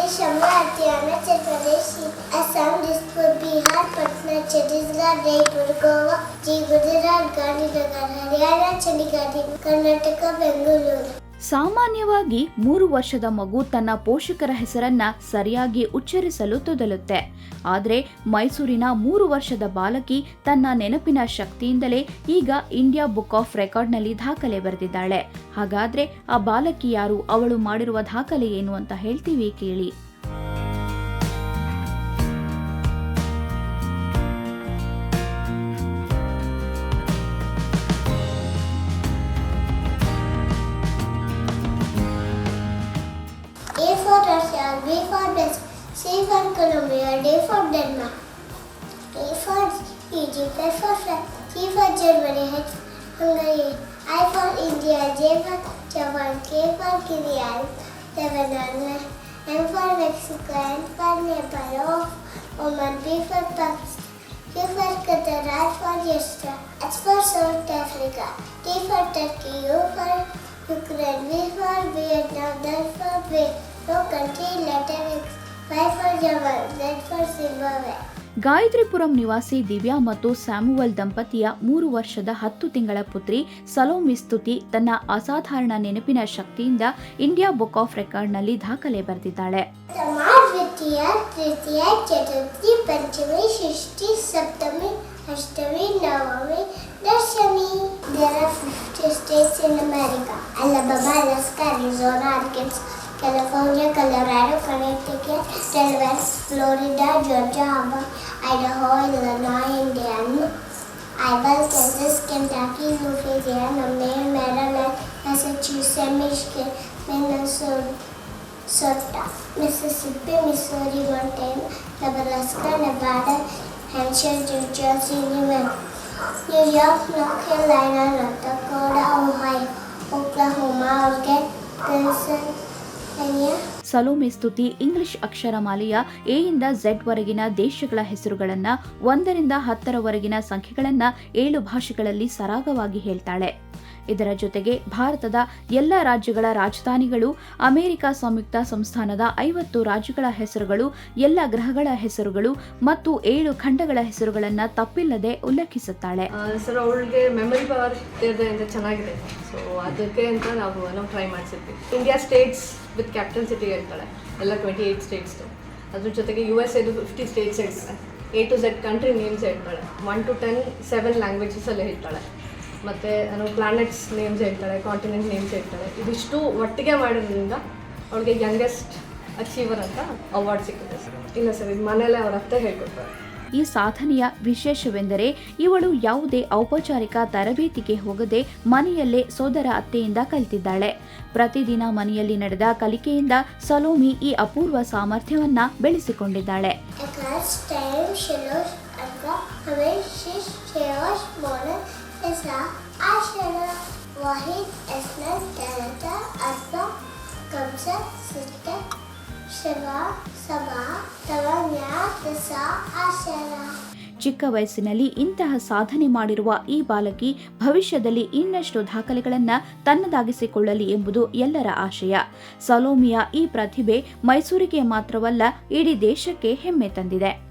प्रदेश, हमारा हरियाणा उत्तर प्रदेश, असम, दिसपुर, बिहार, पटना, छत्तीसगढ़, जयपुर, गोवा, जी, गुजरात, गांधीनगर, हरियाणा, चंडीगढ़, कर्नाटका, बेंगलुरु। ಸಾಮಾನ್ಯವಾಗಿ ಮೂರು ವರ್ಷದ ಮಗು ತನ್ನ ಪೋಷಕರ ಹೆಸರನ್ನ ಸರಿಯಾಗಿ ಉಚ್ಚರಿಸಲು ತೊದಲುತ್ತೆ. ಆದರೆ ಮೈಸೂರಿನ ಮೂರು ವರ್ಷದ ಬಾಲಕಿ ತನ್ನ ನೆನಪಿನ ಶಕ್ತಿಯಿಂದಲೇ ಈಗ ಇಂಡಿಯಾ ಬುಕ್ ಆಫ್ ರೆಕಾರ್ಡ್ನಲ್ಲಿ ದಾಖಲೆ ಬರೆದಿದ್ದಾಳೆ. ಹಾಗಾದ್ರೆ ಆ ಬಾಲಕಿ ಯಾರು? ಅವಳು ಮಾಡಿರುವ ದಾಖಲೆ ಏನು ಅಂತ ಹೇಳ್ತೀವಿ ಕೇಳಿ. Russia, B for Brazil, C for Colombia, D for Denmark, E for Egypt, F for France, G for Germany, H for Hungary, I for India, J for Japan, K for Kyrgyz, Lebanon, M for Mexico, N for Nepal, O for Oman, P for Pakistan, Q for Qatar, R for Russia, S for South Africa, T for Turkey, U for Ukraine, V for Vietnam, Z for Wales, no country, letter X, Y for Japan, Z for Zimbabwe. Gayathripuram ನಿವಾಸಿ ದಿವ್ಯಾ ಮತ್ತು ಸ್ಯಾಮುವಲ್ ದಂಪತಿಯ ಮೂರು ವರ್ಷದ ಹತ್ತು ತಿಂಗಳ ಪುತ್ರಿ ಸಲೋಮಿ ಸ್ತುತಿ ತನ್ನ ಅಸಾಧಾರಣ ನೆನಪಿನ ಶಕ್ತಿಯಿಂದ ಇಂಡಿಯಾ ಬುಕ್ ಆಫ್ ರೆಕಾರ್ಡ್ನಲ್ಲಿ ದಾಖಲೆ ಬರೆದಿದ್ದಾಳೆ समाज द्वितीय तृतीय चतुर्थी पंचमी षष्ठी सप्तमी अष्टमी नवमी दशमी There are 50 states in America. Alabama, Alaska, Arizona, Arkansas, California, Colorado, Connecticut, Delaware, Florida, Georgia, Idaho, Illinois, Indiana, Iowa, Kansas, Kentucky, Louisiana, Maine, Maryland, Massachusetts, Michigan, Minnesota, Minnesota, Mississippi, Missouri, Montana, Nebraska, Nevada, Hampshire, New Jersey, New York, North Carolina, North Dakota, Ohio, Oklahoma, Oregon, Pennsylvania. Salome Stuti English ಅಕ್ಷರಮಾಲೆಯ A ಇಂದ Z ವರೆಗಿನ ದೇಶಗಳ ಹೆಸರುಗಳನ್ನ, ಒಂದರಿಂದ ಹತ್ತರವರೆಗಿನ ಸಂಖ್ಯೆಗಳನ್ನ ಏಳು ಭಾಷೆಗಳಲ್ಲಿ ಸರಾಗವಾಗಿ ಹೇಳ್ತಾಳೆ. ಇದರ ಜೊತೆಗೆ ಭಾರತದ ಎಲ್ಲ ರಾಜ್ಯಗಳ ರಾಜಧಾನಿಗಳು, ಅಮೆರಿಕ ಸಂಯುಕ್ತ ಸಂಸ್ಥಾನದ ಐವತ್ತು ರಾಜ್ಯಗಳ ಹೆಸರುಗಳು, ಎಲ್ಲ ಗ್ರಹಗಳ ಹೆಸರುಗಳು ಮತ್ತು ಏಳು ಖಂಡಗಳ ಹೆಸರುಗಳನ್ನು ತಪ್ಪಿಲ್ಲದೆ ಉಲ್ಲೇಖಿಸುತ್ತಾಳೆ. ಸರ್, ಅವಳಿಗೆ ಮೆಮೊರಿ ಪವರ್ ಇದೆ ಚೆನ್ನಾಗಿದೆ. ಸೊ ಅದಕ್ಕೆ ಅಂತ ನಾವು ನಾವು try ಮಾಡಿಸಿದ್ವಿ. India states with capital city ಹೇಳ್ತಾಳೆ ಎಲ್ಲ ಟ್ವೆಂಟಿ ಏಯ್ಟ್ ಸ್ಟೇಟ್ಸ್ದು ಅದ್ರ ಜೊತೆಗೆ ಯು ಎಸ್ ಎದು ಫಿಫ್ಟಿ ಸ್ಟೇಟ್ಸ್ ಹೇಳ್ತಾಳೆ A to Z country names ಹೇಳ್ತಾಳೆ ಒನ್ ಟು ಟೆನ್ ಸೆವೆನ್ ಲ್ಯಾಂಗ್ವೇಜಸಲ್ಲಿ ಹೇಳ್ತಾಳೆ ಮತ್ತು ನಾನು ಪ್ಲಾನೆಟ್ಸ್ ನೇಮ್ಸ್ ಹೇಳ್ತಾಳೆ ಕಾಂಟಿನೆಂಟ್ ನೇಮ್ಸ್ ಹೇಳ್ತಾಳೆ ಇದಿಷ್ಟು ಒಟ್ಟಿಗೆ ಮಾಡೋದ್ರಿಂದ ಅವಳಿಗೆ ಯಂಗೆಸ್ಟ್ ಅಚೀವರ್ ಅಂತ ಅವಾರ್ಡ್ ಸಿಕ್ಕಿದೆ ಸರ್. ಇಲ್ಲ ಸರ್ ಇದು ಮನೇಲೆ ಅವ್ರ ಅತ್ತೆ ಹೇಳ್ಕೊಡ್ತಾರೆ. ಈ ಸಾಧನೆಯ ವಿಶೇಷವೆಂದರೆ ಇವಳು ಯಾವುದೇ ಔಪಚಾರಿಕ ತರಬೇತಿಗೆ ಹೋಗದೆ ಮನೆಯಲ್ಲೇ ಸೋದರ ಅತ್ತೆಯಿಂದ ಕಲಿತಿದ್ದಾಳೆ. ಪ್ರತಿದಿನ ಮನೆಯಲ್ಲಿ ನಡೆದ ಕಲಿಕೆಯಿಂದ ಸಲೋಮಿ ಈ ಅಪೂರ್ವ ಸಾಮರ್ಥ್ಯವನ್ನ ಬೆಳೆಸಿಕೊಂಡಿದ್ದಾಳೆ. Time, Esa, عشرة واحد اثنان ثلاثة أربعة خمسة ستة سبعة سبعة ثمانية تسعة عشرة. ಚಿಕ್ಕ ವಯಸ್ಸಿನಲ್ಲಿ ಇಂತಹ ಸಾಧನೆ ಮಾಡಿರುವ ಈ ಬಾಲಕಿ ಭವಿಷ್ಯದಲ್ಲಿ ಇನ್ನಷ್ಟು ದಾಖಲೆಗಳನ್ನು ತನ್ನದಾಗಿಸಿಕೊಳ್ಳಲಿ ಎಂಬುದು ಎಲ್ಲರ ಆಶಯ. ಸಲೋಮಿಯ ಈ ಪ್ರತಿಭೆ ಮೈಸೂರಿಗೆ ಮಾತ್ರವಲ್ಲ ಇಡೀ ದೇಶಕ್ಕೆ ಹೆಮ್ಮೆ ತಂದಿದೆ.